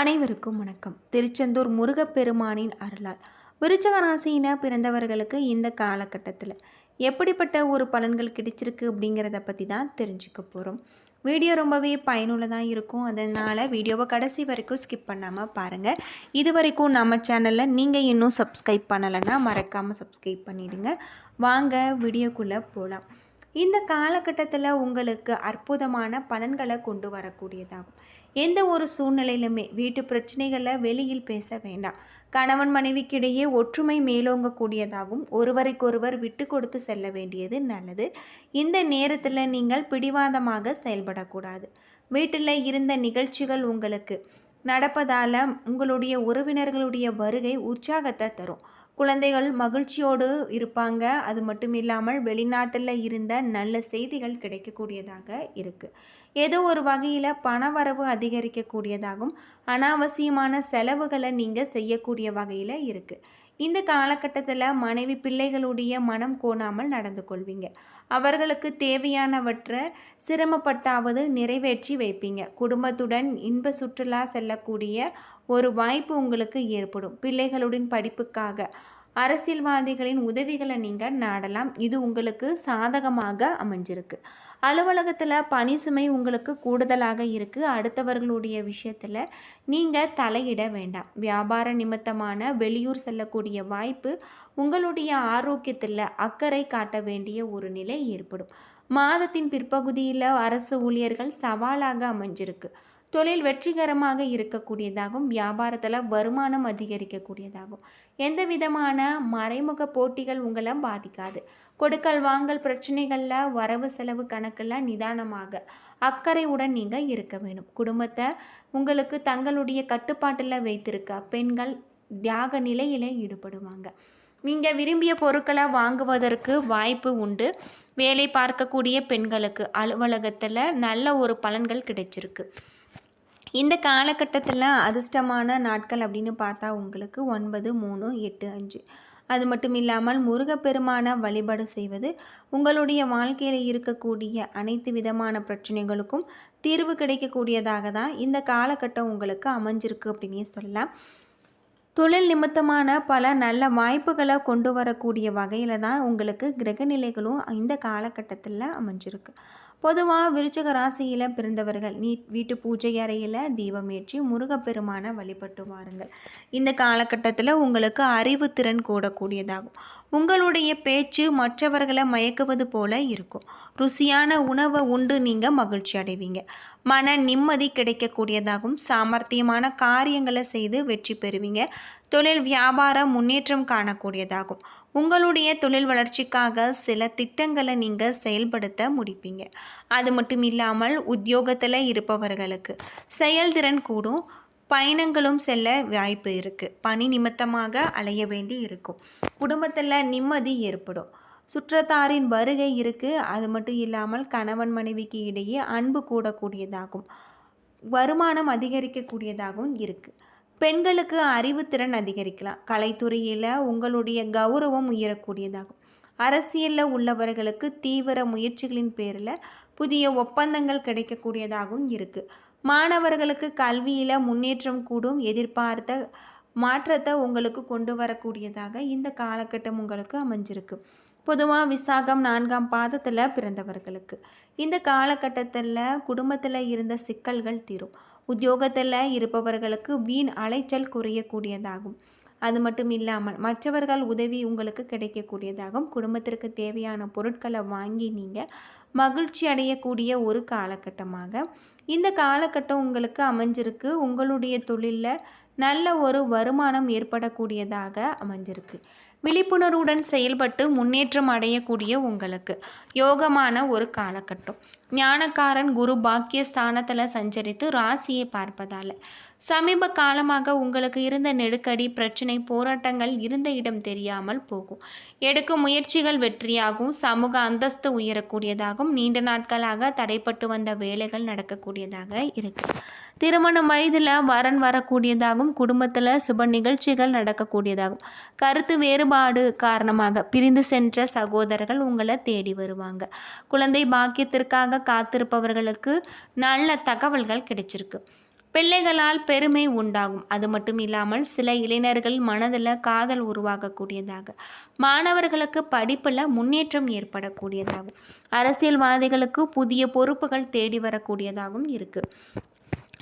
அனைவருக்கும் வணக்கம். திருச்செந்தூர் முருகப்பெருமானின் அருளால் விருச்சக ராசியின பிறந்தவர்களுக்கு இந்த காலகட்டத்தில் எப்படிப்பட்ட ஒரு பலன்கள் கிடைச்சிருக்கு அப்படிங்கிறத பற்றி தான் தெரிஞ்சுக்க போகிறோம் வீடியோ ரொம்பவே பயனுள்ளதாக இருக்கும். அதனால் வீடியோவை கடைசி வரைக்கும் ஸ்கிப் பண்ணாமல் பாருங்கள் இது வரைக்கும் நம்ம சேனலில் நீங்கள் இன்னும் சப்ஸ்கிரைப் பண்ணலைன்னா மறக்காமல் சப்ஸ்கிரைப் பண்ணிவிடுங்க வாங்க வீடியோக்குள்ளே போகலாம் இந்த காலகட்டத்தில் உங்களுக்கு அற்புதமான பலன்களை கொண்டு வரக்கூடியதாகும். எந்த ஒரு சூழ்நிலையிலுமே வீட்டு பிரச்சனைகளை வெளியில் பேச வேண்டாம். கணவன் மனைவிக்கிடையே ஒற்றுமை மேலோங்கக்கூடியதாகவும் ஒருவருக்கொருவர் விட்டு கொடுத்து செல்ல வேண்டியது நல்லது. இந்த நேரத்தில் நீங்கள் பிடிவாதமாக செயல்படக்கூடாது. வீட்டில் இருந்த நிகழ்ச்சிகள் உங்களுக்கு நடப்பதால் உங்களுடைய உறவினர்களுடைய வருகை உற்சாகத்தை தரும். குழந்தைகள் மகிழ்ச்சியோடு இருப்பாங்க. அது மட்டும் இல்லாமல் வெளிநாட்டில் இருந்த நல்ல செய்திகள் கிடைக்கக்கூடியதாக இருக்குது ஏதோ ஒரு வகையில் பணவரவு அதிகரிக்கக்கூடியதாகவும் அனாவசியமான செலவுகளை நீங்கள் செய்யக்கூடிய வகையில் இருக்குது இந்த காலகட்டத்தில் மனைவி பிள்ளைகளுடைய மனம் கோணாமல் நடந்து கொள்வீங்க. அவர்களுக்கு தேவையானவற்றை சிரமப்பட்டாவது நிறைவேற்றி வைப்பீங்க. குடும்பத்துடன் இன்ப சுற்றுலா செல்லக்கூடிய ஒரு வாய்ப்பு உங்களுக்கு ஏற்படும். பிள்ளைகளுடன் படிப்புக்காக அரசியல்வாதிகளின் உதவிகளை நீங்கள் நாடலாம். இது உங்களுக்கு சாதகமாக அமைஞ்சிருக்கு. அலுவலகத்தில் பணி சுமை உங்களுக்கு கூடுதலாக இருக்குது அடுத்தவர்களுடைய விஷயத்தில் நீங்கள் தலையிட வேண்டாம். வியாபார நிமித்தமான வெளியூர் செல்லக்கூடிய வாய்ப்பு உங்களுடைய ஆரோக்கியத்தில் அக்கறை காட்ட வேண்டிய ஒரு நிலை ஏற்படும். மாதத்தின் பிற்பகுதியில் அரசு ஊழியர்கள் சவாலாக அமைஞ்சிருக்கு. தொழில் வெற்றிகரமாக இருக்கக்கூடியதாகும் வியாபாரத்தில் வருமானம் அதிகரிக்கக்கூடியதாகும் எந்த விதமான மறைமுக போட்டிகள் உங்களை பாதிக்காது. கொடுக்கல் வாங்கல் பிரச்சனைகளில் வரவு செலவு கணக்கில் நிதானமாக அக்கறையுடன் நீங்கள் இருக்க வேண்டும். குடும்பத்தை உங்களுக்கு தங்களுடைய கட்டுப்பாட்டில் வைத்திருக்க பெண்கள் தியாக நிலையில் ஈடுபடுவாங்க. நீங்கள் விரும்பிய பொருட்களை வாங்குவதற்கு வாய்ப்பு உண்டு. வேலை பார்க்கக்கூடிய பெண்களுக்கு அலுவலகத்தில் நல்ல ஒரு பலன்கள் கிடைச்சிருக்கு. இந்த காலகட்டத்தில் அதிர்ஷ்டமான நாட்கள் அப்படின்னு பார்த்தா உங்களுக்கு ஒன்பது மூணு எட்டு அஞ்சு. அது மட்டும் இல்லாமல் முருகப்பெருமான வழிபாடு செய்வது உங்களுடைய வாழ்க்கையில் இருக்கக்கூடிய அனைத்து விதமான பிரச்சனைகளுக்கும் தீர்வு கிடைக்கக்கூடியதாக தான் இந்த காலகட்டம் உங்களுக்கு அமைஞ்சிருக்கு அப்படின்னு சொல்லலாம். தொழில் நிமித்தமான பல நல்ல வாய்ப்புகளை கொண்டு வரக்கூடிய வகையில் தான் உங்களுக்கு கிரகநிலைகளும் இந்த காலகட்டத்தில் அமைஞ்சிருக்கு. பொதுவாக விருச்சக ராசியில் பிறந்தவர்கள் நீ வீட்டு பூஜை அறையில் தீபம் ஏற்றி முருகப்பெருமானை வழிபட்டு வாருங்கள். இந்த காலகட்டத்தில் உங்களுக்கு அறிவுத்திறன் கூடக்கூடியதாகும். உங்களுடைய பேச்சு மற்றவர்களை மயக்குவது போல இருக்கும். ருசியான உணவை உண்டு நீங்கள் மகிழ்ச்சி அடைவீங்க. மன நிம்மதி கிடைக்கக்கூடியதாகவும் சாமர்த்தியமான காரியங்களை செய்து வெற்றி பெறுவீங்க. தொழில் வியாபார முன்னேற்றம் காணக்கூடியதாகும். உங்களுடைய தொழில் வளர்ச்சிக்காக சில திட்டங்களை நீங்கள் செயல்படுத்த முடிப்பீங்க. அது மட்டும் இல்லாமல் உத்தியோகத்தில் இருப்பவர்களுக்கு செயல்திறன் கூடும். பயணங்களும் செல்ல வாய்ப்பு இருக்குது பணி நிமித்தமாக அலைய வேண்டி இருக்கும். குடும்பத்தில் நிம்மதி ஏற்படும். சுற்றத்தாரின் வருகை இருக்குது அது மட்டும் இல்லாமல் கணவன் மனைவிக்கு இடையே அன்பு கூடக்கூடியதாகும். வருமானம் அதிகரிக்கக்கூடியதாகவும் இருக்குது பெண்களுக்கு அறிவுத்திறன் அதிகரிக்கலாம். கலைத்துறையில் உங்களுடைய கௌரவம் உயரக்கூடியதாகும். அரசியலில் உள்ளவர்களுக்கு தீவிர முயற்சிகளின் பேரில் புதிய ஒப்பந்தங்கள் கிடைக்கக்கூடியதாகவும் இருக்குது மாணவர்களுக்கு கல்வியில் முன்னேற்றம் கூடும் எதிர்பார்த்த மாற்றத்தை உங்களுக்கு கொண்டு வரக்கூடியதாக இந்த காலகட்டம் உங்களுக்கு அமைஞ்சிருக்கு. பொதுவாக விசாகம் நான்காம் பாதத்தில் பிறந்தவர்களுக்கு. இந்த காலகட்டத்தில் குடும்பத்தில் இருந்த சிக்கல்கள் தீரும். உத்தியோகத்தில் இருப்பவர்களுக்கு வீண் அலைச்சல் குறையக்கூடியதாகும். அது மட்டும் இல்லாமல் மற்றவர்கள் உதவி உங்களுக்கு கிடைக்கக்கூடியதாகும். குடும்பத்திற்கு தேவையான பொருட்களை வாங்கி நீங்கள் மகிழ்ச்சி அடையக்கூடிய ஒரு காலகட்டமாக இந்த காலகட்டம் உங்களுக்கு அமைஞ்சிருக்கு. உங்களுடைய தொழிலில் நல்ல ஒரு வருமானம் ஏற்படக்கூடியதாக அமைஞ்சிருக்கு. விழிப்புணர்வுடன் செயல்பட்டு முன்னேற்றம் அடையக்கூடிய உங்களுக்கு யோகமான ஒரு காலகட்டம். ஞானக்காரன் குரு பாக்கிய ஸ்தானத்தில் சஞ்சரித்து ராசியை பார்ப்பதால் சமீப காலமாக உங்களுக்கு இருந்த நெருக்கடி பிரச்சனை போராட்டங்கள் இருந்த இடம் தெரியாமல் போகும். எடுக்கும் முயற்சிகள் வெற்றியாகும். சமூக அந்தஸ்து உயரக்கூடியதாகவும் நீண்ட நாட்களாக தடைப்பட்டு வந்த வேலைகள் நடக்கக்கூடியதாக இருக்கு. திருமணம் வயதில் வரன் வரக்கூடியதாகவும் குடும்பத்தில் சுப நிகழ்ச்சிகள் நடக்கக்கூடியதாகும். கருத்து வேறுபாடு காரணமாக பிரிந்து சென்ற சகோதரர்கள் உங்களை தேடி வருவாங்க. குழந்தை பாக்கியத்திற்காக காத்திருப்பவர்களுக்கு நல்ல தகவல்கள் கிடைச்சிருக்கு. பிள்ளைகளால் பெருமை உண்டாகும். அது மட்டும் இல்லாமல் சில இளைஞர்கள் மனதில் காதல் உருவாகக்கூடியதாக மாணவர்களுக்கு படிப்பில் முன்னேற்றம் ஏற்படக்கூடியதாகும். அரசியல்வாதிகளுக்கு புதிய பொறுப்புகள் தேடி வரக்கூடியதாகவும் இருக்குது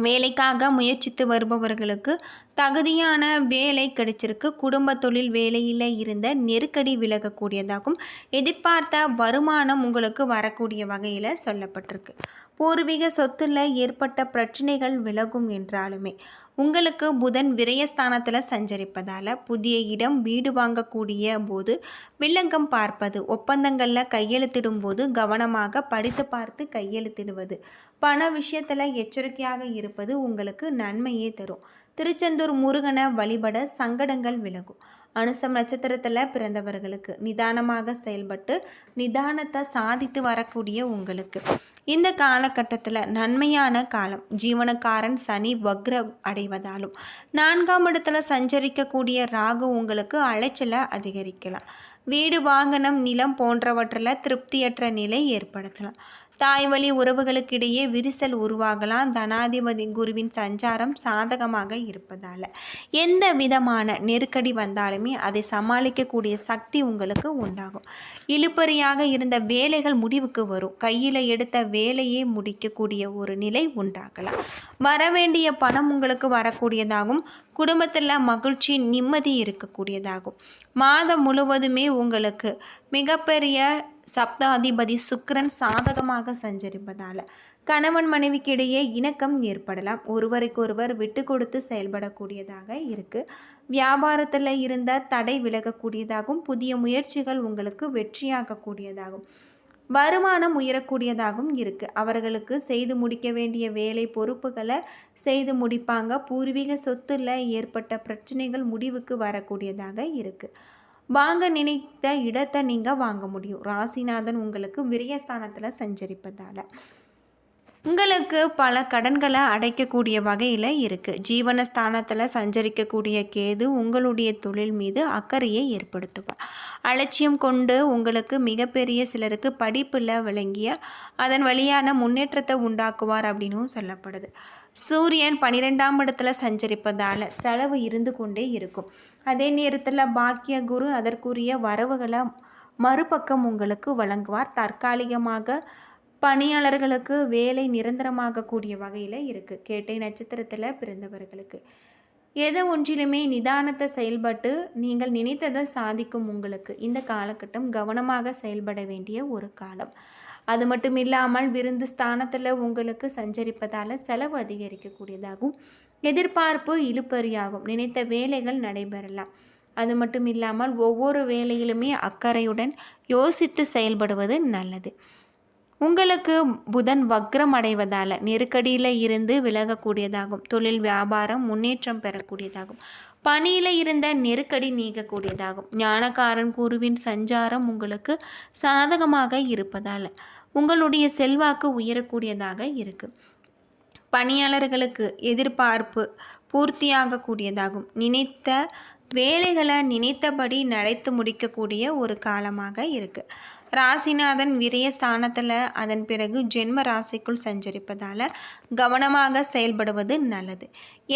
வேலைக்காக முயற்சித்து வருபவர்களுக்கு தகுதியான வேலை கிடைச்சிருக்கு. குடும்ப தொழில் வேலையில் இருந்த நெருக்கடி விலகக்கூடியதாகும். எதிர்பார்த்த வருமானம் உங்களுக்கு வரக்கூடிய வகையில் சொல்லப்பட்டிருக்கு. பூர்வீக சொத்துல ஏற்பட்ட பிரச்சனைகள் விலகும் என்றாலுமே உங்களுக்கு புதன் விரயஸ்தானத்தில் சஞ்சரிப்பதால் புதிய இடம் வீடு வாங்கக்கூடிய போது வில்லங்கம் பார்ப்பது ஒப்பந்தங்களில் கையெழுத்திடும் போது கவனமாக படித்து பார்த்து கையெழுத்திடுவது. பண விஷயத்தில் எச்சரிக்கையாக இருப்பது உங்களுக்கு நன்மையே தரும். திருச்செந்தூர் முருகனை வழிபட சங்கடங்கள் விலகும். அனுசம் நட்சத்திரத்தில் பிறந்தவர்களுக்கு நிதானமாக செயல்பட்டு நிதானத்தை சாதித்து வரக்கூடிய உங்களுக்கு. இந்த காலகட்டத்தில் நன்மையான காலம். ஜீவனக்காரன் சனி வக்ர அடைவதாலும் நான்காம் இடத்துல சஞ்சரிக்கக்கூடிய ராகு உங்களுக்கு அலைச்சலை அதிகரிக்கலாம். வீடு வாகனம் நிலம் போன்றவற்றில் திருப்தியற்ற நிலை ஏற்படுத்தலாம். தாய் வழி உறவுகளுக்கிடையே விரிசல் உருவாகலாம். தனாதிபதி குருவின் சஞ்சாரம் சாதகமாக இருப்பதால். எந்த விதமான நெருக்கடி வந்தாலுமே அதை சமாளிக்கக்கூடிய சக்தி உங்களுக்கு உண்டாகும். இழுப்பறியாக இருந்த வேலைகள் முடிவுக்கு வரும். கையில் எடுத்த வேலையை முடிக்கக்கூடிய ஒரு நிலை உண்டாகலாம். வரவேண்டிய பணம் உங்களுக்கு வரக்கூடியதாகும். குடும்பத்தில் மகிழ்ச்சி நிம்மதி இருக்கக்கூடியதாகும். மாதம் முழுவதுமே உங்களுக்கு மிகப்பெரிய சப்தாதிபதி சுக்கரன் சாதகமாக சஞ்சரிப்பதால் கணவன் மனைவிக்கு இடையே இணக்கம் ஏற்படலாம். ஒருவருக்கொருவர் விட்டு கொடுத்து செயல்படக்கூடியதாக இருக்குது வியாபாரத்தில் இருந்த தடை விலகக்கூடியதாகவும் புதிய முயற்சிகள் உங்களுக்கு வெற்றியாகக்கூடியதாகும். வருமானம் உயரக்கூடியதாகவும் இருக்குது அவர்களுக்கு செய்து முடிக்க வேண்டிய வேலை பொறுப்புகளை செய்து முடிப்பாங்க. பூர்வீக சொத்துல ஏற்பட்ட பிரச்சனைகள் முடிவுக்கு வரக்கூடியதாக இருக்குது வாங்க நினைத்த இடத்தை நீங்கள் வாங்க முடியும். ராசிநாதன் உங்களுக்கு விரயஸ்தானத்தில் சஞ்சரிப்பதால். உங்களுக்கு பல கடன்களை அடைக்கக்கூடிய வகையில் இருக்குது ஜீவனஸ்தானத்தில் சஞ்சரிக்கக்கூடிய கேது உங்களுடைய தொழில் மீது அக்கறையை ஏற்படுத்துவார். அலட்சியம் கொண்டு உங்களுக்கு மிகப்பெரிய சிலருக்கு படிப்பில் விளங்கிய அதன் வழியான முன்னேற்றத்தை உண்டாக்குவார் அப்படின்னும் சொல்லப்படுது. சூரியன் பனிரெண்டாம் இடத்துல சஞ்சரிப்பதால் செலவு இருந்து கொண்டே இருக்கும். அதே நேரத்தில் பாக்கிய குரு அதற்குரிய வரவுகளை மறுபக்கம் உங்களுக்கு வழங்குவார். தற்காலிகமாக பணியாளர்களுக்கு வேலை நிரந்தரமாக கூடிய வகையில் இருக்குது கேட்டை நட்சத்திரத்தில் பிறந்தவர்களுக்கு. எதை ஒன்றிலுமே நிதானத்தை செயல்பட்டு நீங்கள் நினைத்ததை சாதிக்கும் உங்களுக்கு. இந்த காலகட்டம் கவனமாக செயல்பட வேண்டிய ஒரு காலம். அது மட்டும் இல்லாமல் விருந்து ஸ்தானத்தில் உங்களுக்கு சஞ்சரிப்பதால் செலவு அதிகரிக்கக்கூடியதாகும். எதிர்பார்ப்பு இழுப்பறியாகும் நினைத்த வேலைகள் நடைபெறலாம். அது மட்டும் இல்லாமல் ஒவ்வொரு வேலையிலுமே அக்கறையுடன் யோசித்து செயல்படுவது நல்லது. உங்களுக்கு புதன் வக்ரம் அடைவதால் நெருக்கடியில் இருந்து விலகக்கூடியதாகும். தொழில் வியாபாரம் முன்னேற்றம் பெறக்கூடியதாகும். பணியில் இருந்த நெருக்கடி நீங்கக்கூடியதாகும். ஞானக்காரன் குருவின் சஞ்சாரம் உங்களுக்கு சாதகமாக இருப்பதால் உங்களுடைய செல்வாக்கு உயரக்கூடியதாக இருக்குது பணியாளர்களுக்கு எதிர்பார்ப்பு பூர்த்தியாகக்கூடியதாகும். நினைத்த வேலைகளை நினைத்தபடி நடத்து முடிக்கக்கூடிய ஒரு காலமாக இருக்குது ராசிநாதன் விரய ஸ்தானத்தில் அதன் பிறகு ஜென்ம ராசிக்குள் சஞ்சரிப்பதால் கவனமாக செயல்படுவது நல்லது.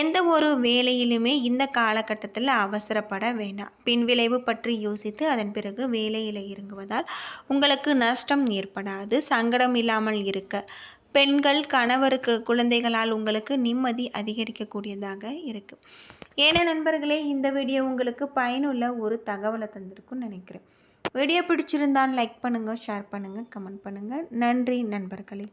எந்த ஒரு வேலையிலுமே இந்த காலகட்டத்தில் அவசரப்பட வேண்டாம் பின் விளைவு பற்றி யோசித்து அதன் பிறகு வேலையில் இறங்குவதால் உங்களுக்கு நஷ்டம் ஏற்படாது சங்கடம் இல்லாமல் இருக்க. பெண்கள் கணவருக்கு குழந்தைகளால் உங்களுக்கு நிம்மதி அதிகரிக்கக்கூடியதாக இருக்குது ஏன நண்பர்களே இந்த வீடியோ உங்களுக்கு பயனுள்ள ஒரு தகவலை தந்திருக்குன்னு நினைக்கிறேன். வீடியோ பிடிச்சிருந்தால் லைக் பண்ணுங்கள் ஷேர் பண்ணுங்கள் கமெண்ட் பண்ணுங்கள் நன்றி நண்பர்களே.